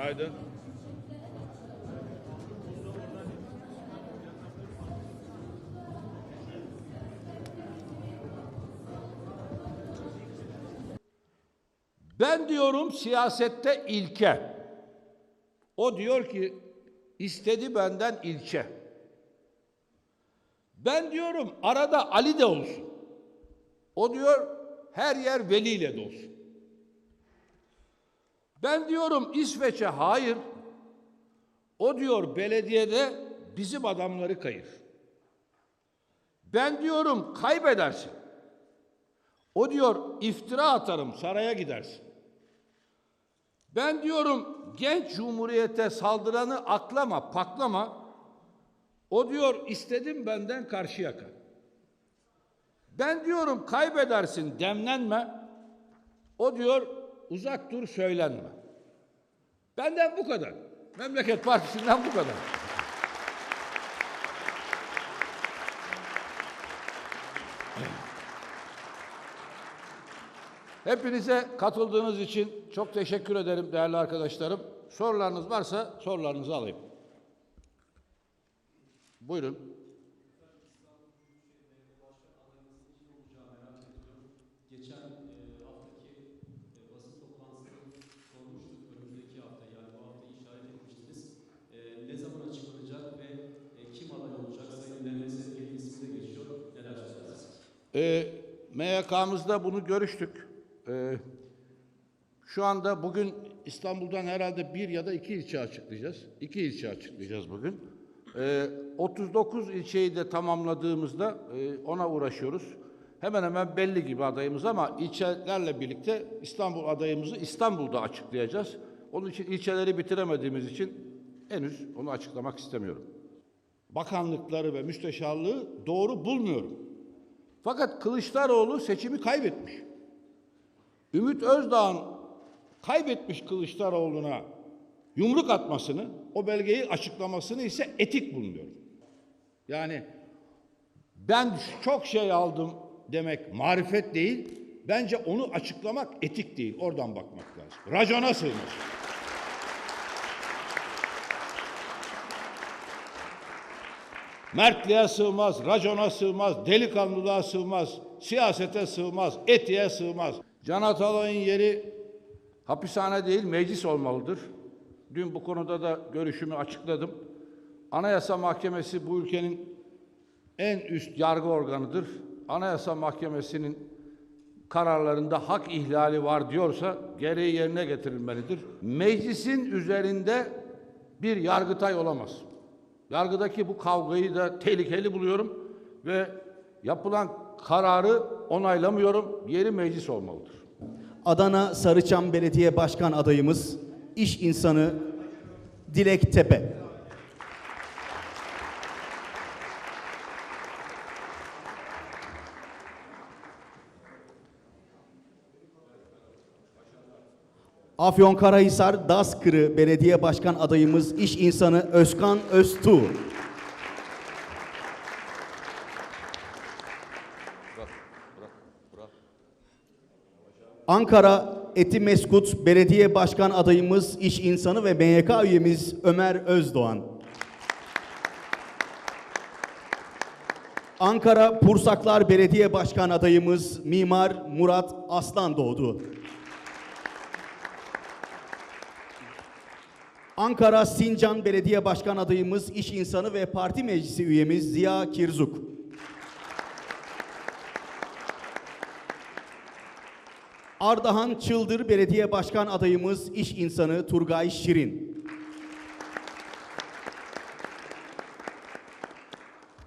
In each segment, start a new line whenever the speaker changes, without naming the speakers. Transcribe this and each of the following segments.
Günaydın. Ben diyorum siyasette ilke. O diyor ki istedi benden ilçe. Ben diyorum arada Ali de olsun. O diyor her yer Veli ile dolsun. Ben diyorum İsveç'e hayır. O diyor belediyede bizim adamları kayır. Ben diyorum kaybedersin. O diyor iftira atarım saraya gidersin. Ben diyorum genç cumhuriyete saldıranı aklama, paklama. O diyor istedim benden karşı yaka. Ben diyorum kaybedersin demlenme. O diyor uzak dur söylenme. Benden bu kadar. Memleket Partisi'nden bu kadar. Hepinize katıldığınız için çok teşekkür ederim değerli arkadaşlarım. Sorularınız varsa sorularınızı alayım. Buyurun.
Söylersiniz?
Ee, MYK'mızda bunu görüştük. Ee, şu anda bugün İstanbul'dan herhalde bir ya da iki ilçe açıklayacağız. İki ilçe açıklayacağız bugün. Ee, 39 ilçeyi de tamamladığımızda e, ona uğraşıyoruz. Hemen hemen belli gibi adayımız ama ilçelerle birlikte İstanbul adayımızı İstanbul'da açıklayacağız. Onun için ilçeleri bitiremediğimiz için henüz onu açıklamak istemiyorum. Bakanlıkları ve müsteşarlığı doğru bulmuyorum. Fakat Kılıçdaroğlu seçimi kaybetmiş. Ümit Özdağ'ın kaybetmiş Kılıçdaroğlu'na yumruk atmasını, o belgeyi açıklamasını ise etik bulunuyorum. Yani ben çok şey aldım demek marifet değil, bence onu açıklamak etik değil. Oradan bakmak lazım. Racona sığmaz. Mertliğe sığmaz, racona sığmaz, delikanlılığa sığmaz, siyasete sığmaz, etiğe sığmaz. Can Atalay'ın yeri hapishane değil meclis olmalıdır. Dün bu konuda da görüşümü açıkladım. Anayasa Mahkemesi bu ülkenin en üst yargı organıdır. Anayasa Mahkemesi'nin kararlarında hak ihlali var diyorsa gereği yerine getirilmelidir. Meclisin üzerinde bir yargıtay olamaz. Yargıdaki bu kavgayı da tehlikeli buluyorum ve yapılan kararı onaylamıyorum. Yeri meclis olmalıdır.
Adana Sarıçam Belediye Başkan adayımız, iş insanı Dilek Tepe. Afyonkarahisar Daskırı Belediye Başkan adayımız, iş insanı Özkan Öztuğ. Ankara Etimeskut Belediye Başkan adayımız, iş insanı ve MYK üyemiz Ömer Özdoğan. Ankara Pursaklar Belediye Başkan adayımız Mimar Murat Aslan doğdu. Ankara Sincan Belediye Başkan adayımız, iş insanı ve parti meclisi üyemiz Ziya Kirzuk. Ardahan Çıldır Belediye Başkan adayımız, iş insanı Turgay Şirin.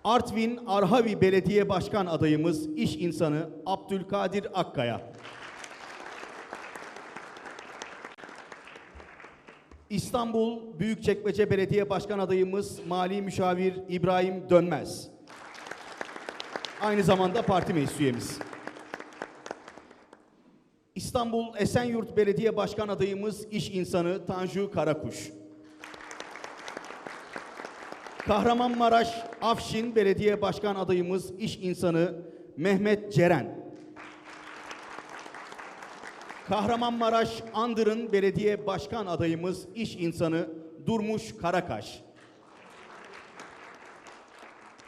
Artvin Arhavi Belediye Başkan adayımız, iş insanı Abdülkadir Akkaya. İstanbul Büyükçekmece Belediye Başkan adayımız Mali Müşavir İbrahim Dönmez. Aynı zamanda parti meclis üyemiz. İstanbul Esenyurt Belediye Başkan adayımız iş insanı Tanju Karakuş. Kahramanmaraş Afşin Belediye Başkan adayımız iş insanı Mehmet Ceren. Kahramanmaraş Andırın Belediye Başkan adayımız iş insanı Durmuş Karakaş.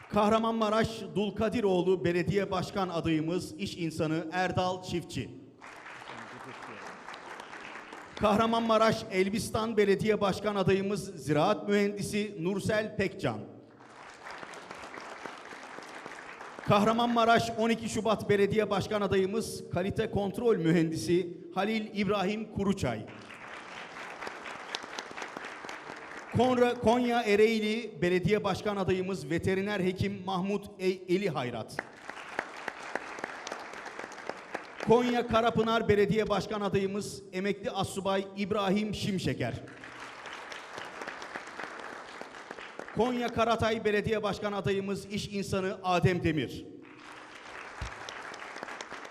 Kahramanmaraş Dulkadiroğlu Belediye Başkan adayımız iş insanı Erdal Çiftçi. Kahramanmaraş Elbistan Belediye Başkan adayımız Ziraat Mühendisi Nursel Pekcan. Kahramanmaraş 12 Şubat Belediye Başkan adayımız Kalite Kontrol Mühendisi Halil İbrahim Kuruçay. Konra, Konya Ereğli Belediye Başkan adayımız Veteriner Hekim Mahmut E- Eli Hayrat. Konya Karapınar Belediye Başkan adayımız Emekli Assubay İbrahim Şimşeker. Konya Karatay Belediye Başkan adayımız iş insanı Adem Demir.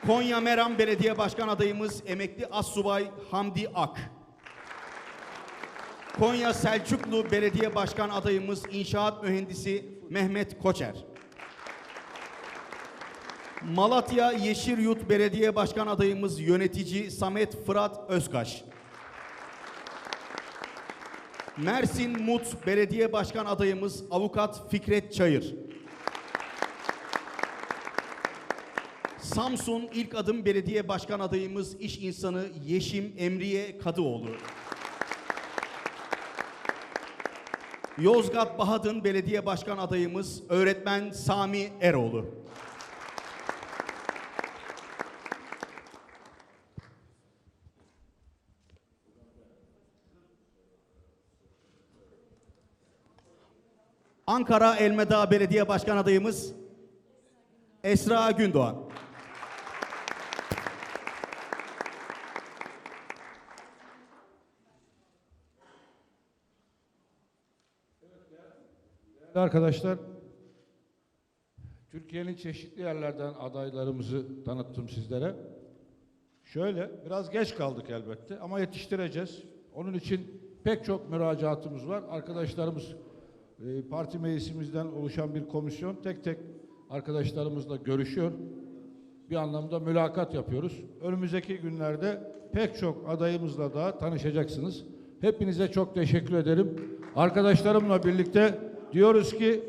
Konya Meram Belediye Başkan adayımız Emekli Assubay Hamdi Ak. Konya Selçuklu Belediye Başkan adayımız İnşaat Mühendisi Mehmet Koçer. Malatya Yeşilyurt Belediye Başkan adayımız yönetici Samet Fırat Özkaş. Mersin Mut Belediye Başkan adayımız avukat Fikret Çayır. Samsun İlk Adım Belediye Başkan adayımız iş insanı Yeşim Emriye Kadıoğlu. Yozgat Bahadın Belediye Başkan adayımız öğretmen Sami Eroğlu. Ankara Elmedağ Belediye Başkan adayımız Esra Gündoğan.
Değerli Arkadaşlar, Türkiye'nin çeşitli yerlerden adaylarımızı tanıttım sizlere. Şöyle, biraz geç kaldık elbette ama yetiştireceğiz. Onun için pek çok müracaatımız var. Arkadaşlarımız, e, parti meclisimizden oluşan bir komisyon tek tek arkadaşlarımızla görüşüyor. Bir anlamda mülakat yapıyoruz. Önümüzdeki günlerde pek çok adayımızla daha tanışacaksınız. Hepinize çok teşekkür ederim. Arkadaşlarımla birlikte diyoruz ki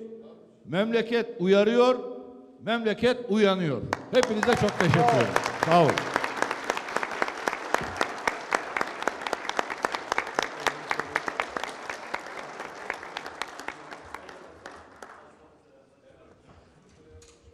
memleket uyarıyor, memleket uyanıyor. Hepinize çok teşekkür ederim. Sağ olun.